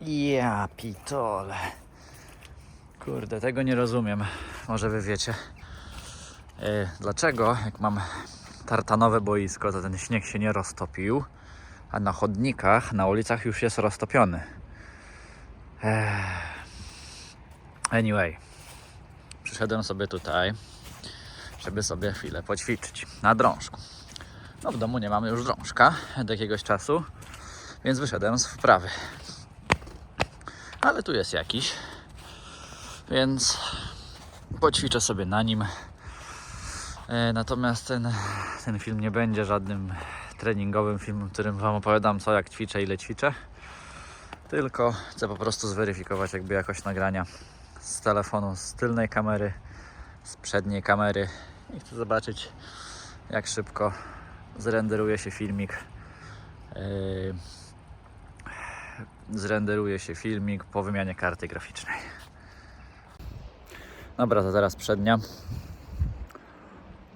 Ja pitole. Kurde, tego nie rozumiem. Może wy wiecie. E, dlaczego, jak mam tartanowe boisko, to ten śnieg się nie roztopił, a na chodnikach, na ulicach już jest roztopiony. Ech. Anyway, przyszedłem sobie tutaj, żeby sobie chwilę poćwiczyć na drążku. No w domu nie mamy już drążka od jakiegoś czasu, więc wyszedłem z wprawy. Ale tu jest jakiś, więc poćwiczę sobie na nim. E, Natomiast ten, ten film nie będzie żadnym treningowym filmem, w którym Wam opowiadam co, jak ćwiczę, ile ćwiczę. Tylko chcę po prostu zweryfikować jakby jakość nagrania z telefonu, z tylnej kamery, z przedniej kamery i chcę zobaczyć jak szybko zrenderuje się filmik. Yy, zrenderuje się filmik po wymianie karty graficznej. Dobra, to teraz przednia.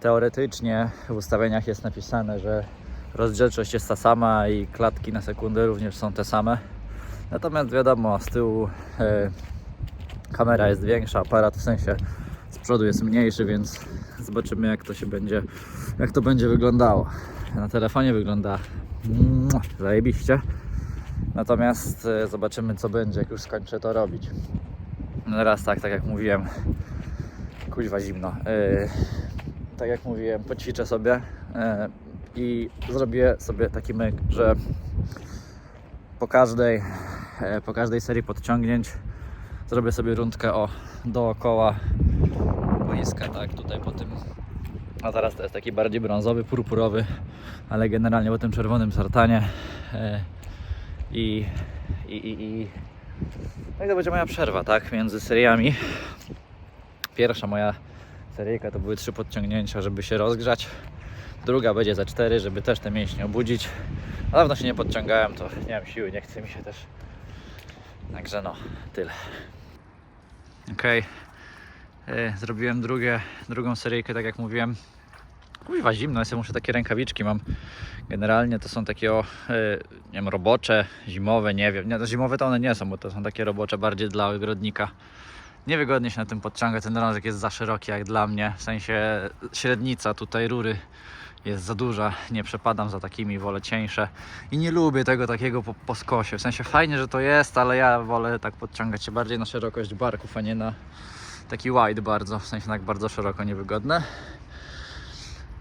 Teoretycznie w ustawieniach jest napisane, że rozdzielczość jest ta sama i klatki na sekundę również są te same. Natomiast wiadomo, z tyłu e, kamera jest większa, aparat w sensie z przodu jest mniejszy, więc zobaczymy jak to się będzie, jak to będzie wyglądało. Na telefonie wygląda zajebiście. Natomiast e, zobaczymy co będzie, jak już skończę to robić. No teraz tak, tak jak mówiłem, kuźwa zimno. E, tak jak mówiłem, poćwiczę sobie e, i zrobię sobie taki myk, że po każdej, e, po każdej serii podciągnięć zrobię sobie rundkę o dookoła boiska, tak, tutaj po tym a teraz to jest taki bardziej brązowy, purpurowy, ale generalnie po tym czerwonym sartanie e, i, i, i, i no i to będzie moja przerwa, tak, między seriami. Pierwsza moja seryjka to były trzy podciągnięcia, żeby się rozgrzać. Druga będzie za cztery, żeby też te mięśnie obudzić. A Dawno się nie podciągałem, to nie mam siły, nie chce mi się też. Także no, tyle. Okej. E, Zrobiłem drugie, drugą seryjkę, tak jak mówiłem. Kuźwa zimno, ja muszę takie rękawiczki mam. Generalnie to są takie o, e, nie wiem, robocze, zimowe, nie wiem. Nie, to zimowe to one nie są, bo to są takie robocze bardziej dla ogrodnika. Niewygodnie się na tym podciąga, ten drążek jest za szeroki jak dla mnie. W sensie średnica tutaj rury jest za duża, nie przepadam za takimi, wolę cieńsze i nie lubię tego takiego po, po skosie. W sensie fajnie, że to jest, ale ja wolę tak podciągać się bardziej na szerokość barków, a nie na taki wide bardzo, w sensie tak bardzo szeroko niewygodne.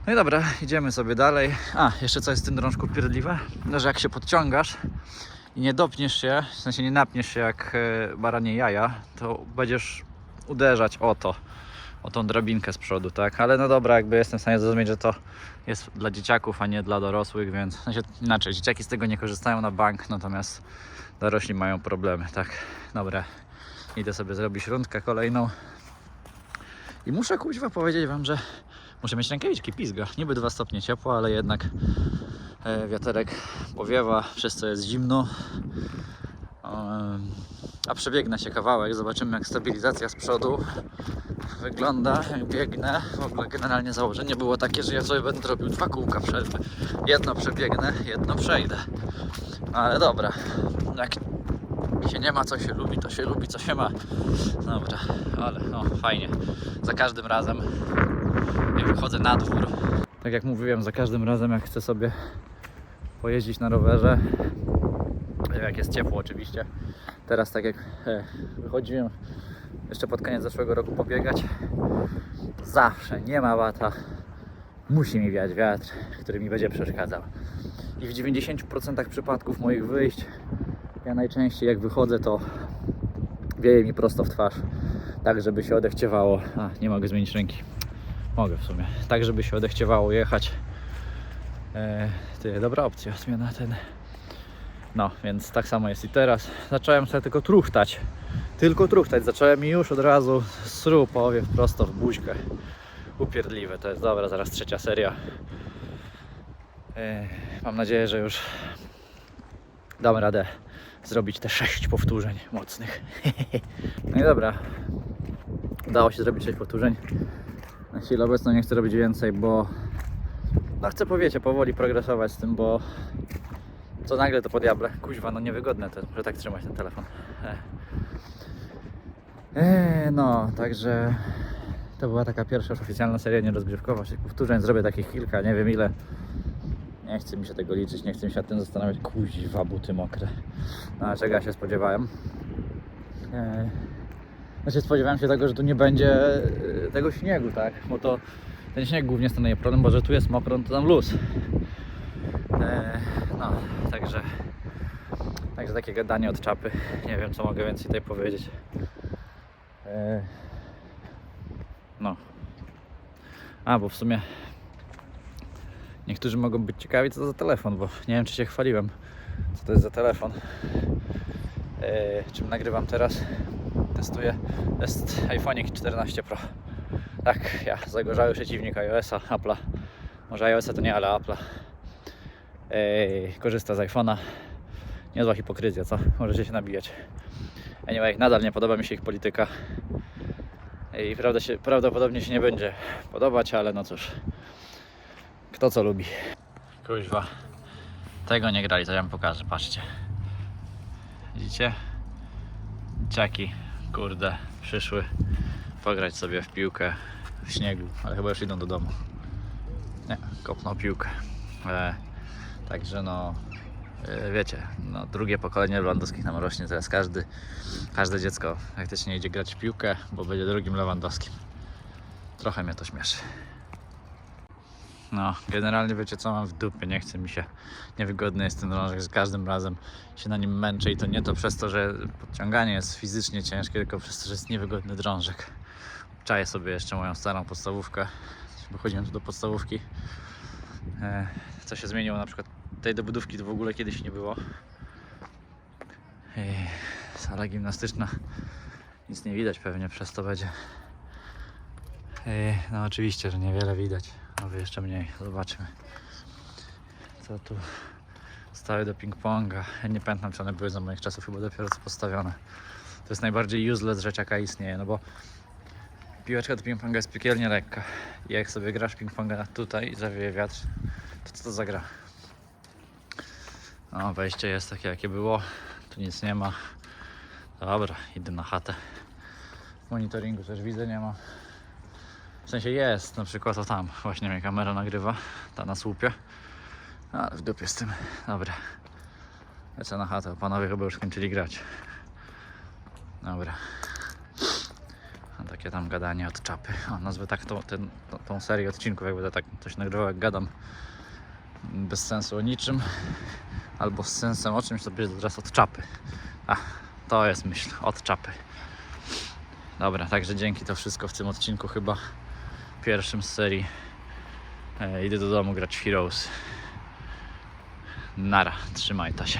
No i dobra, idziemy sobie dalej. A, jeszcze co jest w tym drążku pierdliwe? No, że jak się podciągasz i nie dopniesz się, w sensie nie napniesz się jak e, baranie jaja, to będziesz uderzać o to, o tą drabinkę z przodu, tak? Ale no dobra, jakby jestem w stanie zrozumieć, że to jest dla dzieciaków, a nie dla dorosłych, więc w sensie inaczej, dzieciaki z tego nie korzystają na bank, natomiast dorośli mają problemy, tak? Dobra, idę sobie zrobić rundkę kolejną. I muszę kuźwa powiedzieć wam, że muszę mieć rękawiczki, pizga. Niby 2 stopnie ciepło, ale jednak e, wiaterek powiewa, przez co jest zimno. A przebiegnę się kawałek, zobaczymy jak stabilizacja z przodu wygląda, jak biegnę. W ogóle generalnie założenie było takie, że ja sobie będę robił dwa kółka przerwy. Jedno przebiegnę, jedno przejdę. No ale dobra, jak się nie ma co się lubi, to się lubi co się ma. Dobra, ale no fajnie. Za każdym razem jak wychodzę na dwór. Tak jak mówiłem, za każdym razem jak chcę sobie pojeździć na rowerze, jak jest ciepło oczywiście. Teraz tak jak e, wychodziłem jeszcze pod koniec zeszłego roku pobiegać, zawsze nie ma łata. Musi mi wiać wiatr, który mi będzie przeszkadzał. I w 90% przypadków moich wyjść, ja najczęściej jak wychodzę, to wieje mi prosto w twarz, tak żeby się odechciewało. A, nie mogę zmienić ręki. Mogę w sumie. Tak, żeby się odechciewało jechać. E, ty, dobra opcja, zmiana ten. No, więc tak samo jest i teraz. Zacząłem sobie tylko truchtać. Tylko truchtać. Zacząłem i już od razu sru powiew prosto w buźkę. Upierdliwe to jest. Dobra, zaraz trzecia seria. E, mam nadzieję, że już dam radę zrobić te sześć powtórzeń mocnych. no i dobra. Udało się zrobić sześć powtórzeń. Na chwilę obecną nie chcę robić więcej, bo no chcę powiecie, powoli progresować z tym, bo co nagle to podiable. Kuźwa, no niewygodne to, że tak trzymać ten telefon. E. E, no, także to była taka pierwsza już oficjalna seria nierozgrzewkowa, czyli powtórzeń zrobię takich kilka, nie wiem ile. Nie chce mi się tego liczyć, nie chce mi się nad tym zastanawiać. Kuźwa, buty mokre. No, czego ja się spodziewałem? E, Znaczy spodziewałem się tego, że tu nie będzie e, tego śniegu, tak? Bo to ten śnieg głównie stanowi problem, bo że tu jest mokro, no to tam luz. E, no, także Także takie gadanie od czapy. Nie wiem, co mogę więcej tutaj powiedzieć. E, No. A, bo w sumie niektórzy mogą być ciekawi, co to za telefon, bo nie wiem, czy się chwaliłem, co to jest za telefon. E, Czym nagrywam teraz? Testuję. To jest iPhone 14 Pro. Tak, ja, zagorzały przeciwnik iOS-a, Apple'a. Może iOS-a to nie, ale Apple'a. E, Korzysta z iPhone'a. Niezła hipokryzja, co? Możecie się nabijać. Anyway, nadal nie podoba mi się ich polityka. I prawda się, prawdopodobnie się nie będzie podobać, ale no cóż. Kto co lubi. Kuźwa. Tego nie grali, to ja wam pokażę, patrzcie. Widzicie? Ciaki, kurde, przyszły pograć sobie w piłkę w śniegu, ale chyba już idą do domu. Nie, kopną piłkę. E, także no, e, wiecie, no, drugie pokolenie Lewandowskich nam rośnie teraz każdy, każde dziecko faktycznie idzie grać w piłkę, bo będzie drugim Lewandowskim. Trochę mnie to śmieszy. No, generalnie wiecie co mam w dupie, nie chce mi się, niewygodny jest ten drążek, z każdym razem się na nim męczę i to nie to przez to, że podciąganie jest fizycznie ciężkie, tylko przez to, że jest niewygodny drążek. Czaję sobie jeszcze moją starą podstawówkę, bo chodziłem tu do podstawówki. E, co się zmieniło na przykład tej dobudówki to w ogóle kiedyś nie było. Ej, sala gimnastyczna. Nic nie widać pewnie przez to będzie. Ej, no oczywiście, że niewiele widać. Wy jeszcze mniej. Zobaczmy. Co tu stały do ping-ponga. Ja nie pamiętam czy one były za moich czasów, chyba dopiero co postawione. To jest najbardziej useless rzecz jaka istnieje, no bo piłeczka do ping-ponga jest piekielnie lekka. I jak sobie grasz ping-ponga tutaj i zawieje wiatr, to co to za gra? No, wejście jest takie jakie było. Tu nic nie ma. Dobra, idę na chatę. Monitoringu też widzę, nie ma. W sensie jest, na przykład to tam. Właśnie mnie kamera nagrywa, ta na słupie. Ale w dupie z tym. Dobra. Lecę na chatę, panowie chyba już skończyli grać. Dobra. A takie tam gadanie od czapy. O, nazwę tak tą, ten, tą, serię odcinków, jakby to tak coś nagrywał, jak gadam. Bez sensu o niczym albo z sensem o czymś, to będzie teraz od czapy. A, to jest myśl, od czapy. Dobra, także dzięki to wszystko w tym odcinku chyba pierwszym z serii. E, idę do domu grać w Heroes. Nara, trzymaj ta się.